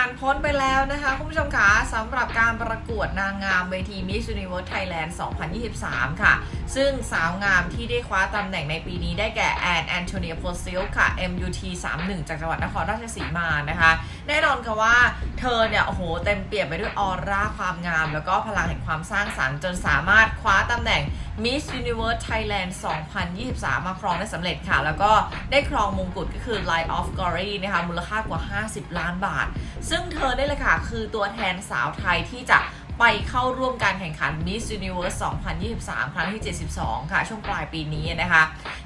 ผ่านพ้นไปแล้วนะคะคุณผู้ชมคะสำหรับการประกวดนางงามเวที Miss Universe Thailand 2023 ค่ะ ซึ่งสาวงามที่ได้คว้าตำแหน่งในปีนี้ได้แก่แอนแอนโทเนียโพซิลค่ะ MUT 31 จากจังหวัดนครราชสีมานะคะ แน่นอนค่ะว่าเธอเนี่ย โอ้โห เต็มเปี่ยมไปด้วยออร่าความงาม แล้วก็พลังแห่งความสร้างสรรค์จนสามารถคว้าตำแหน่ง Miss Universe Thailand 2023 มาครองได้สำเร็จค่ะ แล้วก็ได้ครองมงกุฎก็คือ Line of Glory นะคะมูลค่ากว่า 50 ล้านบาท ซึ่งเธอได้เลยค่ะ คือตัวแทนสาวไทยที่จะไปเข้าร่วมการแข่งขัน Miss Universe 2023 ครั้งที่ 72 ค่ะ ช่วงปลายปีนี้นะคะ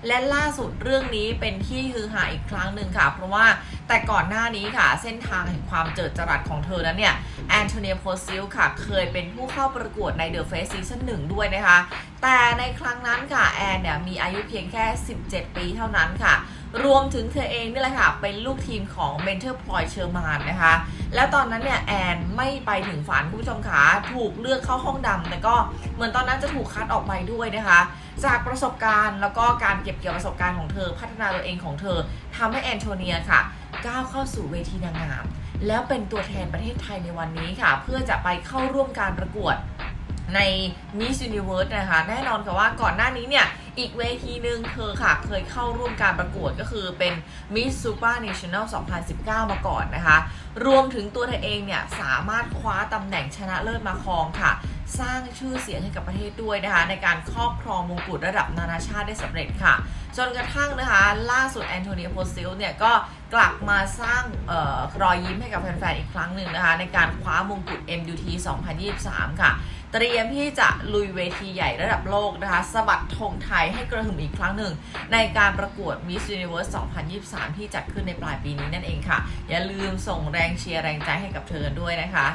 และล่าสุดเรื่องนี้เป็นที่ฮือฮาอีกครั้งหนึ่งค่ะ เพราะว่าแต่ก่อนหน้านี้ค่ะ เส้นทางแห่งความเจิดจรัสของเธอนั้นเนี่ยแอนโทเนียโพซิลค่ะ เคยเป็นผู้เข้าประกวดใน The Face Season 1 ด้วยนะคะ แต่ในครั้งนั้นค่ะแอนเนี่ยมีอายุเพียงแค่ 17 ปีเท่านั้นค่ะ รวมถึงเธอเองนี่แหละค่ะ เป็นลูกทีมของเมนเทอร์พลอยเชอร์มานนะคะ แล้วตอนนั้นเนี่ยแอนไม่ไปถึงฝันคุณผู้ชมขาถูกเลือกเข้าห้องดำแต่ก็เหมือนตอนนั้นจะถูกคัดออกไปด้วยนะคะ จากประสบการณ์แล้วก็การเก็บเกี่ยวประสบการณ์ของเธอพัฒนาตัวเองของเธอทำให้แอนโทเนียค่ะก้าวเข้าสู่เวทีนางงามแล้วเป็นตัวแทนประเทศไทยในวันนี้ค่ะ เพื่อจะไปเข้าร่วมการประกวด ใน Miss Universe นะคะ แน่นอนค่ะว่าก่อนหน้านี้เนี่ย อีกเวทีหนึ่งเธอค่ะเคยเข้าร่วมการประกวดก็คือเป็น Miss Super National 2019 มาก่อนนะคะ รวมถึงตัวเธอเองเนี่ย สามารถคว้าตำแหน่งชนะเลิศมาครองค่ะ สร้างชื่อเสียงให้กับประเทศด้วยนะคะ ในการครอบครองมงกุฎระดับนานาชาติได้สำเร็จค่ะ จนกระทั่งนะคะ ล่าสุดแอนโทเนียโพซิลเนี่ยก็กลับมาสร้างออรอยยิ้มให้กับแฟนๆอีกครั้งหนึ่งนะคะ ในการคว้ามงกุฎ MUT 2023 ค่ะ เตรียมที่จะลุยเวทีใหญ่ระดับโลกนะคะสบัดธงไทยให้กระหึ่มอีกครั้งหนึ่ง ในการประกวด Miss Universe 2023 ที่จัดขึ้นในปลายปีนี้นั่นเองค่ะ อย่าลืมส่งแรงเชียร์แรงใจให้กับเธอด้วยนะคะ